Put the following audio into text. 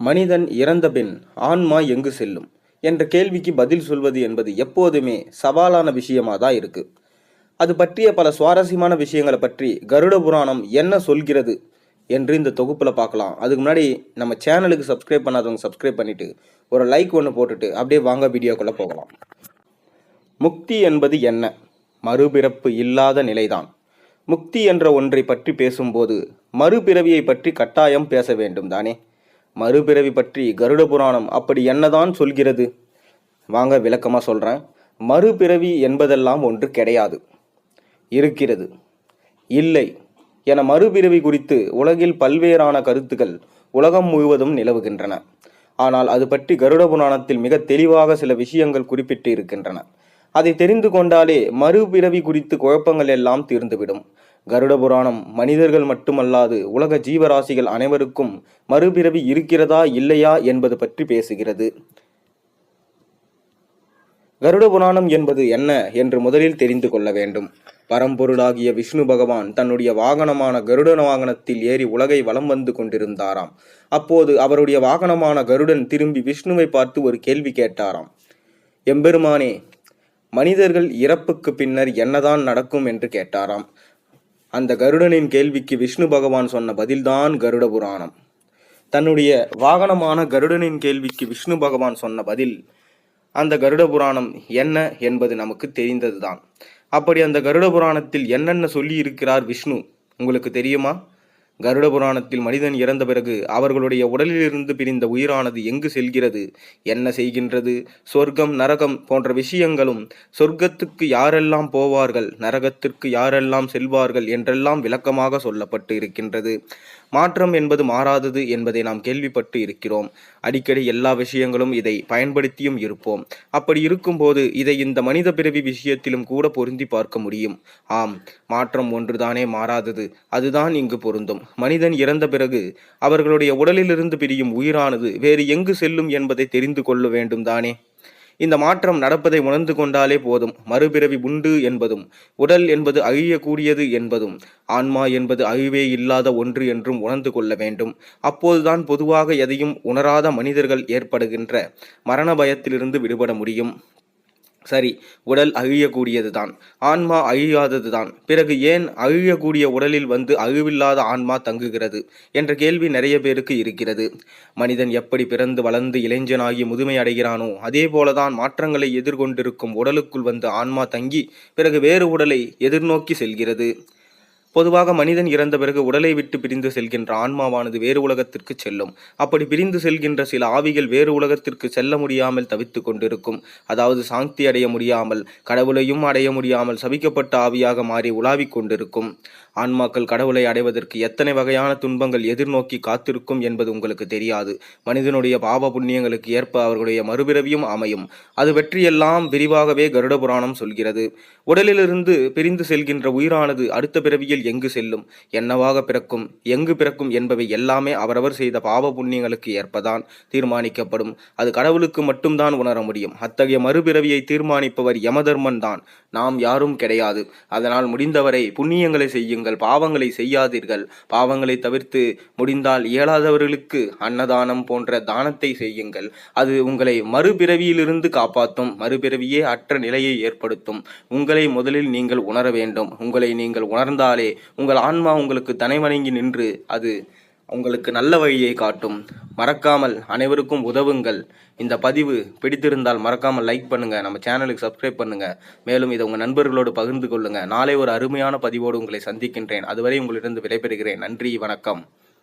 மனிதன் இறந்தபின் ஆன்மா எங்கு செல்லும்? என்ற கேள்விக்கு பதில் சொல்வது என்பது எப்போதுமே சவாலான விஷயமாக தான் இருக்கு. அது பற்றிய பல சுவாரஸ்யமான விஷயங்களை பற்றி கருட புராணம் என்ன சொல்கிறது என்று இந்த தொகுப்பில் பார்க்கலாம். அதுக்கு முன்னாடி நம்ம சேனலுக்கு சப்ஸ்கிரைப் பண்ணாதவங்க சப்ஸ்கிரைப் பண்ணிவிட்டு ஒரு லைக் ஒன்று போட்டுட்டு அப்படியே வாங்க வீடியோக்குள்ளே போகலாம். முக்தி என்பது என்ன? மறுபிறப்பு இல்லாத நிலைதான். முக்தி என்ற ஒன்றை பற்றி பேசும்போது மறுபிறவியை பற்றி கட்டாயம் பேச வேண்டும் தானே? மறுபிறவி பற்றி கருட புராணம் அப்படி என்னதான் சொல்கிறது? வாங்க விளக்கமாக சொல்கிறேன் மறுபிறவி என்பதெல்லாம் ஒன்று கிடையாது. இருக்கிறது. இல்லை. என மறுபிறவி குறித்து உலகில் பல்வேறான கருத்துக்கள் உலகம் முழுவதும் நிலவுகின்றன. ஆனால் அது பற்றி கருட புராணத்தில் மிக தெளிவாக சில விஷயங்கள் குறிப்பிட்டு இருக்கின்றன அதை தெரிந்து கொண்டாலே மறுபிறவி குறித்து குழப்பங்கள் எல்லாம் தீர்ந்துவிடும். கருட புராணம் மனிதர்கள் மட்டுமல்லாது உலக ஜீவராசிகள் அனைவருக்கும் மறுபிறவி இருக்கிறதா இல்லையா என்பது பற்றி பேசுகிறது. கருட புராணம் என்பது என்ன என்று முதலில் தெரிந்து கொள்ள வேண்டும். பரம்பொருளாகிய விஷ்ணு பகவான் தன்னுடைய வாகனமான கருடன் வாகனத்தில் ஏறி உலகை வலம் வந்து கொண்டிருந்தாராம். அப்போது அவருடைய வாகனமான கருடன் திரும்பி விஷ்ணுவை பார்த்து ஒரு கேள்வி கேட்டாராம். எம்பெருமானே மனிதர்கள் இறப்புக்கு பின்னர் என்னதான் நடக்கும்? என்று கேட்டாராம். அந்த கருடனின் கேள்விக்கு விஷ்ணு பகவான் சொன்ன பதில்தான் கருட புராணம். தன்னுடைய வாகனமான கருடனின் கேள்விக்கு விஷ்ணு பகவான் சொன்ன பதில் அந்த கருட புராணம் என்ன என்பது நமக்கு தெரிந்ததுதான். அப்படி அந்த கருட புராணத்தில் என்னென்ன சொல்லி இருக்கிறார் விஷ்ணு? உங்களுக்கு தெரியுமா? கருட புராணத்தில் மனிதன் இறந்த பிறகு அவர்களுடைய உடலிலிருந்து பிரிந்த உயிரானது எங்கு செல்கிறது? என்ன செய்கின்றது? சொர்க்கம் நரகம் போன்ற விஷயங்களும் சொர்க்கத்துக்கு யாரெல்லாம் போவார்கள்? நரகத்திற்கு யாரெல்லாம் செல்வார்கள்? என்றெல்லாம் விளக்கமாக சொல்லப்பட்டு இருக்கின்றது. மாற்றம் என்பது மாறாதது என்பதை நாம் கேள்விப்பட்டு இருக்கிறோம். அடிக்கடி எல்லா விஷயங்களும் இதை பயன்படுத்தியும் இருப்போம். அப்படி இருக்கும்போது இதை இந்த மனித பிறவி விஷயத்திலும் கூட பொருந்தி பார்க்க முடியும். ஆம் மாற்றம் ஒன்றுதானே மாறாதது. அதுதான் இங்கு பொருந்தும். மனிதன் இறந்த பிறகு அவர்களுடைய உடலிலிருந்து பிரியும் உயிரானது வேறு எங்கு செல்லும் என்பதை தெரிந்து கொள்ள வேண்டும் தானே இந்த மாற்றம் நடப்பதை உணர்ந்து கொண்டாலே போதும். மறுபிறவி உண்டு என்பதும் உடல் என்பது அழியக்கூடியது என்பதும் ஆன்மா என்பது அழிவே இல்லாத ஒன்று என்றும் உணர்ந்து கொள்ள வேண்டும். அப்போதுதான் பொதுவாக எதையும் உணராத மனிதர்கள் ஏற்படுகின்ற மரண பயத்திலிருந்து விடுபட முடியும். சரி உடல் அழியக்கூடியதுதான். ஆன்மா அழியாததுதான். பிறகு ஏன் அழியக்கூடிய உடலில் வந்து அழிவில்லாத ஆன்மா தங்குகிறது? என்ற கேள்வி நிறைய பேருக்கு இருக்கிறது. மனிதன் எப்படி பிறந்து வளர்ந்து இளைஞனாகி முதுமை அடைகிறானோ அதே போலதான் மாற்றங்களை எதிர்கொண்டிருக்கும் உடலுக்குள் வந்து ஆன்மா தங்கி பிறகு வேறு உடலை எதிர்நோக்கி செல்கிறது. பொதுவாக மனிதன் இறந்த பிறகு உடலை விட்டு பிரிந்து செல்கின்ற ஆன்மாவானது வேறு உலகத்திற்கு செல்லும். அப்படி பிரிந்து செல்கின்ற சில ஆவிகள் வேறு உலகத்திற்கு செல்ல முடியாமல் தவித்து கொண்டிருக்கும். அதாவது சாந்தி அடைய முடியாமல் கடவுளையும் அடைய முடியாமல் சபிக்கப்பட்ட ஆவியாக மாறி உலாவிக் கொண்டிருக்கும். ஆன்மாக்கள் கடவுளை அடைவதற்கு எத்தனை வகையான துன்பங்கள் எதிர்நோக்கி காத்திருக்கும் என்பது உங்களுக்கு தெரியாது. மனிதனுடைய பாவ புண்ணியங்களுக்கு ஏற்ப அவர்களுடைய மறுபிறவியும் அமையும். அது வெற்றியெல்லாம் விரிவாகவே கருட புராணம் சொல்கிறது. உடலிலிருந்து பிரிந்து செல்கின்ற உயிரானது அடுத்த பிறவியில் எங்கு செல்லும்? என்னவாக பிறக்கும்? எங்கு பிறக்கும் என்பவை எல்லாமே அவரவர் செய்த பாவ புண்ணியங்களுக்கு ஏற்பதான் தீர்மானிக்கப்படும். அது கடவுளுக்கு மட்டும்தான் உணர முடியும். அத்தகைய மறுபிறவியை தீர்மானிப்பவர் யமதர்மன் தான் நாம் யாரும் கிடையாது. அதனால் முடிந்தவரை புண்ணியங்களை செய்யுங்கள். பாவங்களை செய்யாதீர்கள். பாவங்களை தவிர்த்து முடிந்தால் இயலாதவர்களுக்கு அன்னதானம் போன்ற தானத்தை செய்யுங்கள். அது உங்களை மறுபிறவியிலிருந்து காப்பாற்றும் மறுபிறவியே அற்ற நிலையை ஏற்படுத்தும். உங்களை முதலில் நீங்கள் உணர வேண்டும். உங்களை நீங்கள் உணர்ந்தாலே உங்கள் ஆன்மா உங்களுக்கு தனைவணங்கி நின்று அது உங்களுக்கு நல்ல வழியை காட்டும். மறக்காமல் அனைவருக்கும் உதவுங்கள். இந்த பதிவு பிடித்திருந்தால் மறக்காமல் லைக் பண்ணுங்கள் நம்ம சேனலுக்கு சப்ஸ்கிரைப் பண்ணுங்கள் மேலும் இதை உங்கள் நண்பர்களோடு பகிர்ந்து கொள்ளுங்கள் நாளை ஒரு அருமையான பதிவோடு உங்களை சந்திக்கின்றேன். அதுவரை உங்களிடம் விடைபெறுகிறேன். நன்றி வணக்கம்.